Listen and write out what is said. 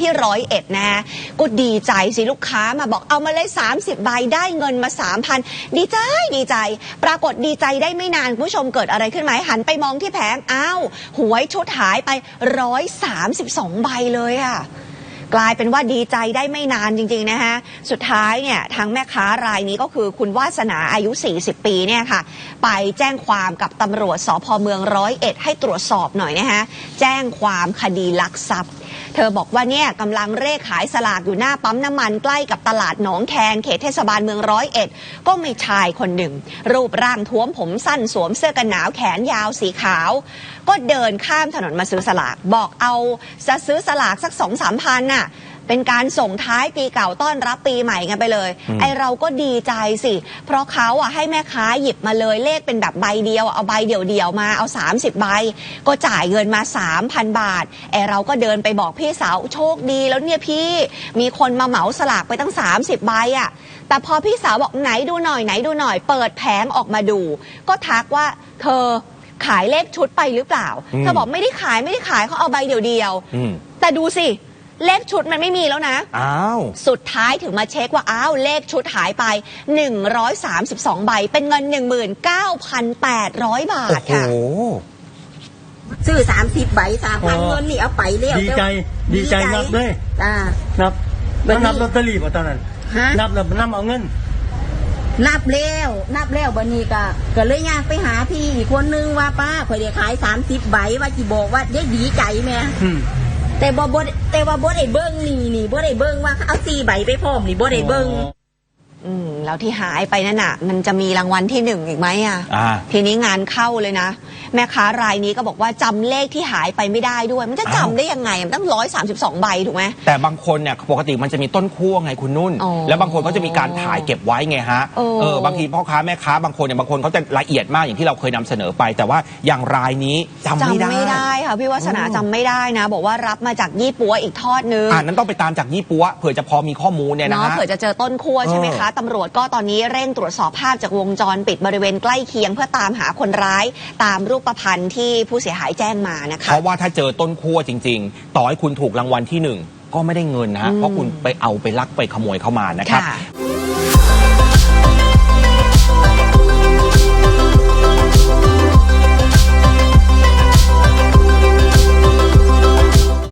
ที่ร้อยเอ็ดนะก็ดีใจสิลูกค้ามาบอกเอามาเลย 30 ใบได้เงินมา 3,000 ดีใจดีใจ ปรากฏดีใจได้ไม่นาน คุณผู้ชมเกิดอะไรขึ้นไหมหันไปมองที่แผงอ้าวหวยชุดหายไป 132 ใบเลยอะกลายเป็นว่าดีใจได้ไม่นานจริงๆนะฮะสุดท้ายเนี่ยทางแม่ค้ารายนี้ก็คือคุณวาสนาอายุ 40 ปีเนี่ยค่ะ ไปแจ้งความกับตำรวจสพเมืองร้อยเอ็ดให้ตรวจสอบหน่อยนะฮะแจ้งความคดีลักทรัพย์เธอบอกว่าเนี่ยกำลังเร่ขายสลากอยู่หน้าปั๊มน้ำมันใกล้กับตลาดหนองแคนเขตเทศบาลเมืองร้อยเอ็ดก็มีชายคนหนึ่ง รูปร่างท้วมผมสั้นสวมเสื้อกันหนาวแขนยาวสีขาว ก็เดินข้ามถนนมาซื้อสลาก บอกเอาจะซื้อสลากสักสองสามพันน่ะ เป็นการส่งท้ายปีเก่าต้อนรับปีใหม่กันไปเลยอืมไอเราก็ดีใจสิ เพราะเขาอะให้แม่ค้าหยิบมาเลยเลขเป็นแบบใบเดียว เอาใบเดี่ยวๆมาเอา 30 ใบ ก็จ่ายเงินมา 3,000 บาท ไอเราก็เดินไปบอกพี่สาวโชคดีแล้วเนี่ยพี่มีคนมาเหมาสลากไปตั้ง 30 ใบอะแต่พอพี่สาวบอกไหนดูหน่อยไหนดูหน่อย เปิดแผงออกมาดู ก็ทักว่าเธอขายเลขชุดไปหรือเปล่าอืมเธอบอกไม่ได้ขายไม่ได้ขายเขาเอาใบเดียวๆอืมแต่ดูสิ เลขชุดมันไม่มีแล้วนะ อ้าว สุดท้ายถึงมาเช็คว่า อ้าว เลขชุดหายไป 132 ใบ เป็นเงิน 19,800 บาโอ้ทโหค่ะซื้อสามสิบใบสามพันอ๋อ เงินนี่เอาไปเร็วดีใจ ดีใจนับเลยอ่านับบัดนี้ นับลอตเตอรี่ป่ะตอนนั้น ฮะ นับแล้วนับเอาเงิน นับแล้วนับแล้วบันนี้ก็ก็เลยย่างไปหาพี่อีกคนนึงว่าป้าข่อยได้ขายสามสิบใบว่าจีบอกว่าได้ดีใจแม่อืม แต่บ่บ่แต่ว่าบ่ได้เบิ้งนี่นี่บ่ได้เบิ้งว่าเอาสี่ใบไปพร้อมนี่บ่ได้เบิ้งอืม แล้วที่หายไปนั่นน่ะ มันจะมีรางวัลที่หนึ่งอีกไหมอะอ่า ทีนี้งานเข้าเลยนะ แม่ค้ารายนี้ก็บอกว่าจำเลขที่หายไปไม่ได้ด้วย มันจะจำอ้าวได้ยังไงมันตั้ง132ใบถูกไหม แต่บางคนเนี่ยปกติมันจะมีต้นขั้วไงคุณนุ่น อ๋อแล้วบางคนเขาจะมีการถ่ายเก็บไว้ไงฮะโอ้เออบางทีพ่อค้าแม่ค้าบางคนเนี่ยบางคนเขาจะละเอียดมากอย่างที่เราเคยนำเสนอไป แต่ว่าอย่างรายนี้จำไม่ได้จำไม่ได้ค่ะพี่วัฒนาอืมจำไม่ได้นะ บอกว่ารับมาจากยี่ปัวอีกทอดนึงอ่านั้นต้องไปตามจากยี่ปัวเผื่อจะพอมีข้อมูลเนี่ยนะเนาะฮะ เผื่อจะเจอต้นขั้วใช่ไหมเออคะตำรวจก็ตอนนี้เร่งตรวจสอบภาพจากวงจรปิดบริเวณใกล้เคียง เพื่อตามหาคนร้ายตามรูปพันธ์ที่ผู้เสียหายแจ้งมานะคะ เพราะว่าถ้าเจอต้นขั้วจริง ๆ ต่อให้คุณถูกรางวัลที่หนึ่งก็ไม่ได้เงินนะฮะอืมเพราะคุณไปเอาไปลักไปขโมยเข้ามานะครับค่ะ